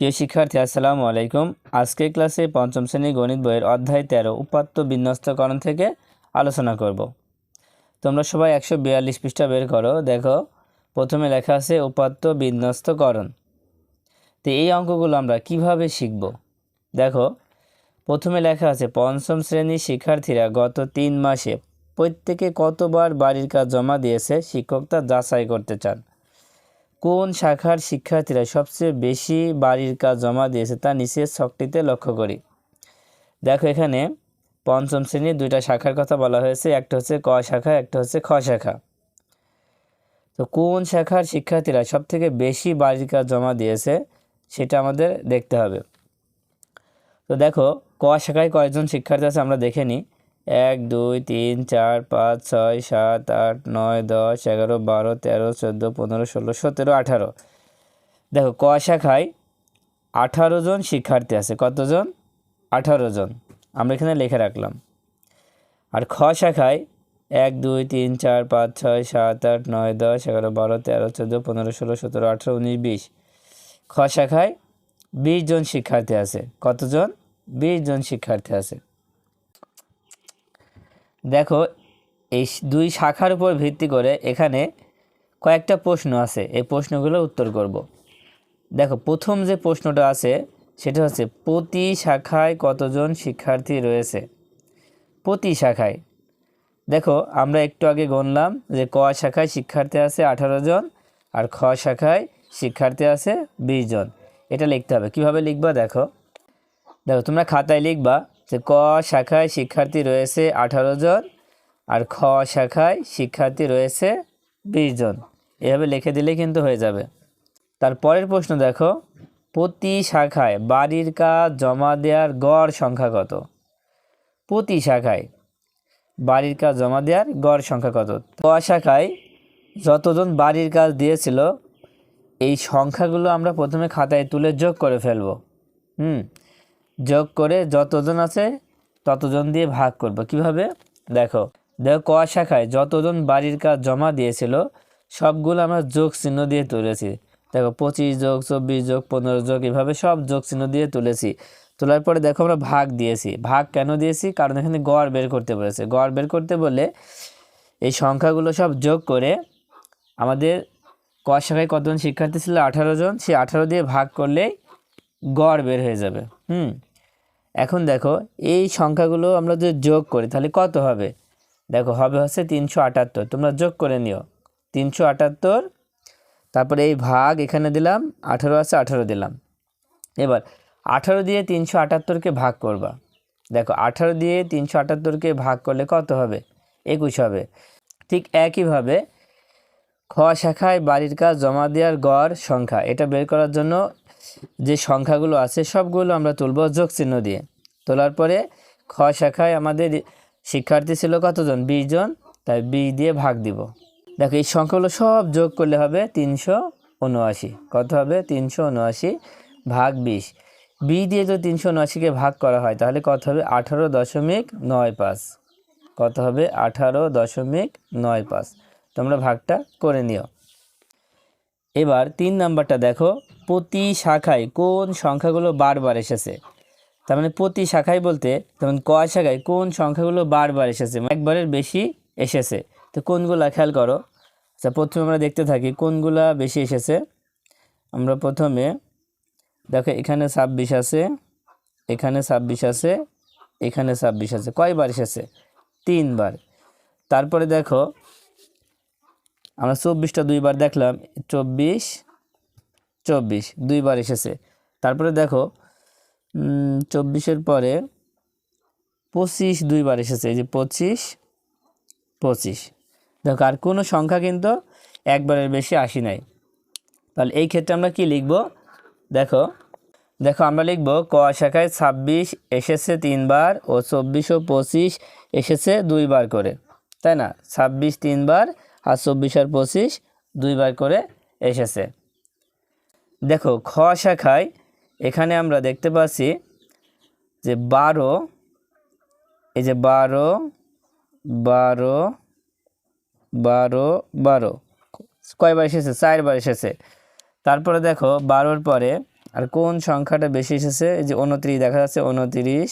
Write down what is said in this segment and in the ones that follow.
প্রিয় শিক্ষার্থী, আসসালামু আলাইকুম। আজকের ক্লাসে পঞ্চম শ্রেণি গণিত বইয়ের অধ্যায় তেরো, উপাত্ত বিন্যস্তকরণ থেকে আলোচনা করব। তোমরা সবাই একশো বিয়াল্লিশ পৃষ্ঠা বের করো, দেখো, প্রথমে লেখা আছে উপাত্ত বিন্যস্তকরণ তো এই অঙ্কগুলো আমরা কীভাবে শিখব? দেখো, প্রথমে লেখা আছে, পঞ্চম শ্রেণির শিক্ষার্থীরা গত তিন মাসে প্রত্যেকে কতবার বাড়ির কাজ জমা দিয়েছে, শিক্ষক তা যাচাই করতে চান। কোন শাখার শিক্ষার্থীরা সবচেয়ে বেশি বাড়ির কাজ জমা দিয়েছে তা নিচের ছকটিতে লক্ষ্য করি। দেখো এখানে পঞ্চম শ্রেণির দুইটা শাখার কথা বলা হয়েছে, একটা হচ্ছে ক শাখা, একটা হচ্ছে খ শাখা। তো কোন শাখার শিক্ষার্থীরা সব থেকে বেশি বাড়ির কাজ জমা দিয়েছে সেটা আমাদের দেখতে হবে। তো দেখো ক শাখায় কয়জন শিক্ষার্থী আছে আমরা দেখে নিই। এক, দুই, তিন, চার, পাঁচ, ছয়, সাত, আট, নয়, দশ, এগারো, বারো, তেরো, চোদ্দ, পনেরো, ষোলো, সতেরো, আঠারো। দেখো, ক শাখায় আঠারো জন শিক্ষার্থী আছে। কতজন? আঠারো জন। আমরা এখানে লেখে রাখলাম। আর খ শাখায় এক, দুই, তিন, চার, পাঁচ, ছয়, সাত, আট, নয়, দশ, এগারো, বারো, তেরো, চোদ্দ, পনেরো, ষোলো, সতেরো, আঠারো, উনিশ, বিশ। খ শাখায় বিশ জন শিক্ষার্থী আছে। কতজন? বিশ জন শিক্ষার্থী আছে। দেখো, এই দুই শাখার উপর ভিত্তি করে এখানে কয়েকটা প্রশ্ন আছে। এই প্রশ্নগুলো উত্তর করব। দেখো, প্রথম যে প্রশ্নটা আছে, সেটা হচ্ছে, প্রতি শাখায় কতজন শিক্ষার্থী রয়েছে? প্রতি শাখায়। দেখো, আমরা একটু আগে গণলাম যে ক শাখায় শিক্ষার্থী আছে আঠারো জন আর খ শাখায় শিক্ষার্থী আছে বিশ জন। এটা লিখতে হবে। কীভাবে লিখবা দেখো? দেখো, তোমরা খাতায় লিখবা। ক শাখায় শিক্ষার্থী রয়েছে আঠারো জন আর খ শাখায় শিক্ষার্থী রয়েছে বিশ জন। এভাবে লিখে দিলে কিন্তু হয়ে যাবে। তারপরের প্রশ্ন দেখো, প্রতি শাখায় বাড়ির কাজ জমা দেওয়ার গড় সংখ্যা কত? প্রতি শাখায় বাড়ির কাজ জমা দেওয়ার গড় সংখ্যা কত? ক শাখায় যতজন বাড়ির কাজ দিয়েছিল, এই সংখ্যাগুলো আমরা প্রথমে খাতায় তুলে যোগ করে ফেলব। হুম? যোগ করে যতজন আছে ততজন দিয়ে ভাগ করব। কীভাবে? দেখো দেখো ক শাখায় যতজন বাড়ির কাজ জমা দিয়েছিল, সবগুলো আমরা যোগ চিহ্ন দিয়ে তুলেছি। দেখো, পঁচিশ যোগ, চব্বিশ যোগ, পনেরো যোগ, এভাবে সব যোগ চিহ্ন দিয়ে তুলেছি। তোলার পরে দেখো আমরা ভাগ দিয়েছি। ভাগ কেন দিয়েছি? কারণ এখানে গড় বের করতে বলেছে। গড় বের করতে বলে এই সংখ্যাগুলো সব যোগ করে আমাদের ক শাখায় কতজন শিক্ষার্থী ছিল? আঠারো জন। সেই আঠারো দিয়ে ভাগ করলেই গড় বের হয়ে যাবে। হুম? এখন দেখো, এই সংখ্যাগুলো আমরা যদি যোগ করি, তাহলে কত হবে? দেখো, হবে হচ্ছে তিনশো আটাত্তর। তোমরা যোগ করে নিও। তিনশো আটাত্তর, তারপরে এই ভাগ এখানে দিলাম, আঠারো আছে, আঠারো দিলাম। এবার, আঠারো দিয়ে তিনশো আটাত্তরকে ভাগ করবা। দেখো, আঠারো দিয়ে তিনশো আটাত্তরকে ভাগ করলে কত হবে? একুশ হবে। ঠিক একইভাবে, খ শাখায় বাড়ির কাজ জমা দেওয়ার গড় সংখ্যা, এটা বের করার জন্য যে সংখ্যাগুলো আছে, সবগুলো আমরা তুলব যোগ চিহ্ন দিয়ে। তোলার পরে খ শাখায় আমাদের শিক্ষার্থী ছিল কতজন? বিশ জন। তাই বিশ দিয়ে ভাগ দিব। দেখো, এই সংখ্যাগুলো সব যোগ করলে হবে তিনশো উনআশি। কত হবে? তিনশো উনআশি ভাগ বিশ। বি দিয়ে যদি তিনশো উনআশিকে ভাগ করা হয়, তাহলে কত হবে? আঠারো দশমিক নয় পাঁচ। কত হবে? আঠারো দশমিক নয় পাঁচ। তোমরা ভাগটা করে নিও। এবার তিন নাম্বারটা দেখো, প্রতি শাখায় কোন সংখ্যাগুলো বারবার এসেছে? তার মানে প্রতি শাখায় বলতে, যেমন ক শাখায় কোন সংখ্যাগুলো বারবার এসেছে? মানে একবারের বেশি এসেছে। তো কোনগুলা খেয়াল করো। আচ্ছা প্রথমে আমরা দেখতে থাকি কোনগুলা বেশি এসেছে। আমরা প্রথমে, দেখো এখানে ছাব্বিশ আছে, এখানে ছাব্বিশ আছে, এখানে ছাব্বিশ আছে। কয়বার এসেছে? তিনবার। তারপরে দেখো আমরা চব্বিশটা দুইবার দেখলাম, চব্বিশ চব্বিশ, দুইবার এসেছে। তারপরে দেখো চব্বিশের পরে পঁচিশ দুইবার এসেছে, এই যে পঁচিশ পঁচিশ। দেখো, আর কোনো সংখ্যা কিন্তু একবারের বেশি আসি নাই। তাহলে এই ক্ষেত্রে আমরা কি লিখব? দেখো দেখো, আমরা লিখব, ক শাখায় ছাব্বিশ এসেছে তিনবার ও চব্বিশ ও পঁচিশ এসেছে দুইবার করে। তাই না? ছাব্বিশ তিনবার আর চব্বিশ আর পঁচিশ দুইবার করে এসেছে। দেখো, খ শাখায় এখানে আমরা দেখতে পাচ্ছি যে বারো, এই যে বারো বারো বারো বারো, কয়বার এসেছে? চারবার এসেছে। তারপরে দেখো, বারোর পরে আর কোন সংখ্যাটা বেশি এসেছে? এই যে উনত্রিশ দেখা যাচ্ছে, উনত্রিশ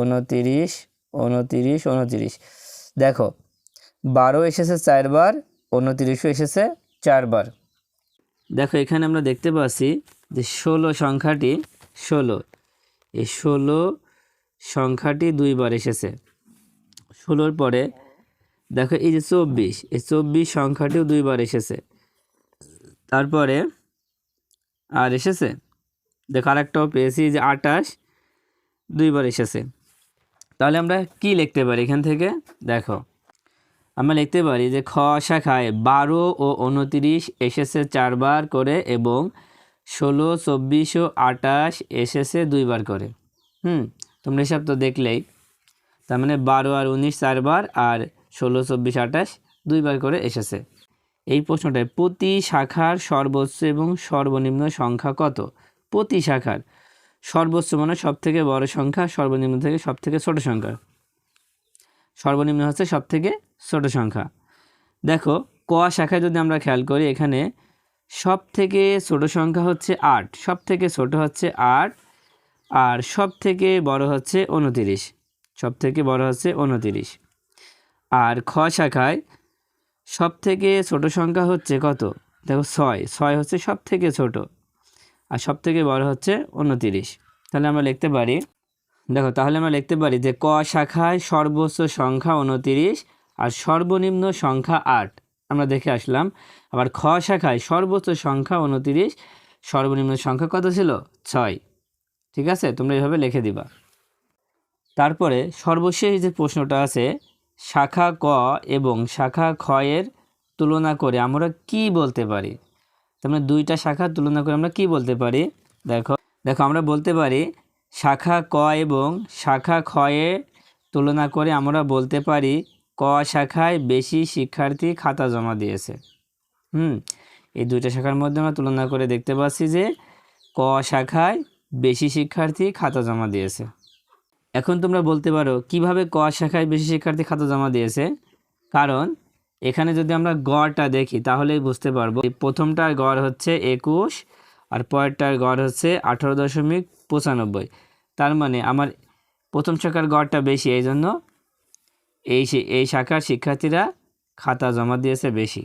উনত্রিশ উনত্রিশ উনত্রিশ। দেখো বারো এসেছে চারবার, উনত্রিশও এসেছে চারবার। দেখো, এখানে আমরা দেখতে পাচ্ছি যে ষোলো সংখ্যাটি ষোলো। এই ষোলো সংখ্যাটি দুইবার এসেছে। ষোলোর পরে দেখো, এই যে চব্বিশ, এই চব্বিশ সংখ্যাটিও দুইবার এসেছে। তারপরে আর এসেছে? দেখো, আরেকটাও পেয়েছি যে আটাশ দুইবার এসেছে। তাহলে আমরা কি লিখতে পারি এখান থেকে? দেখো আমরা লিখতে পারি যে খ শাখায় বারো ও উনতিরিশ এসেছে চারবার করে এবং ষোলো, চব্বিশ ও আটাশ এসেছে দুইবার করে। হুম, তোমরা হিসাব তো দেখলেই। তার মানে বারো আর উনিশ চারবার আর ষোলো, চব্বিশ আটাশ দুইবার করে এসেছে। এই প্রশ্নটায় প্রতি শাখার সর্বোচ্চ এবং সর্বনিম্ন সংখ্যা কত? প্রতি শাখার সর্বোচ্চ মানে সব থেকে বড় সংখ্যা, সর্বনিম্ন থেকে সব থেকে ছোট সংখ্যা। সর্বনিম্ন হচ্ছে সব থেকে ছোট সংখ্যা। দেখো, ক শাখায় যদি আমরা খেয়াল করি, এখানে সব থেকে ছোট সংখ্যা হচ্ছে আট সব থেকে ছোট হচ্ছে আট, আর সব থেকে বড় হচ্ছে উনতিরিশ সব থেকে বড় হচ্ছে উনতিরিশ। আর খ শাখায় সব থেকে ছোট সংখ্যা হচ্ছে কত? দেখো, ছয় ছয় হচ্ছে সব থেকে ছোট, আর সব থেকে বড় হচ্ছে উনতিরিশ। তাহলে আমরা লিখতে পারি, দেখো, তাহলে আমরা লিখতে পারি যে ক শাখায় সর্বোচ্চ সংখ্যা উনতিরিশ আর সর্বনিম্ন সংখ্যা আট। আমরা দেখে আসলাম। আবার খ শাখায় সর্বোচ্চ সংখ্যা উনতিরিশ, সর্বনিম্ন সংখ্যা কত ছিল? ছয়। ঠিক আছে? তোমরা এইভাবে লিখে দিবা। তারপরে সর্বশেষ যে প্রশ্নটা আছে, শাখা ক এবং শাখা খ এর তুলনা করে আমরা কি বলতে পারি? তার মানে দুইটা শাখার তুলনা করে আমরা কি বলতে পারি? দেখো দেখো, আমরা বলতে পারি শাখা ক এবং শাখা খ এর তুলনা করে আমরা বলতে পারি ক শাখায় বেশি শিক্ষার্থী খাতা জমা দিয়েছে। হুম, এই দুইটা শাখার মধ্যে আমরা তুলনা করে দেখতে পাচ্ছি যে ক শাখায় বেশি শিক্ষার্থী খাতা জমা দিয়েছে। এখন তোমরা বলতে পারো, কীভাবে ক শাখায় বেশি শিক্ষার্থী খাতা জমা দিয়েছে? কারণ, এখানে যদি আমরা গড়টা দেখি, তাহলেই বুঝতে পারব প্রথমটার গড় হচ্ছে একুশ, আর পরেরটার গড় হচ্ছে আঠারো দশমিক পঁচানব্বই। তার মানে আমার প্রথম শাখার গড়টা বেশি এই জন্য এই এই শাখার শিক্ষার্থীরা খাতা জমা দিয়েছে বেশি।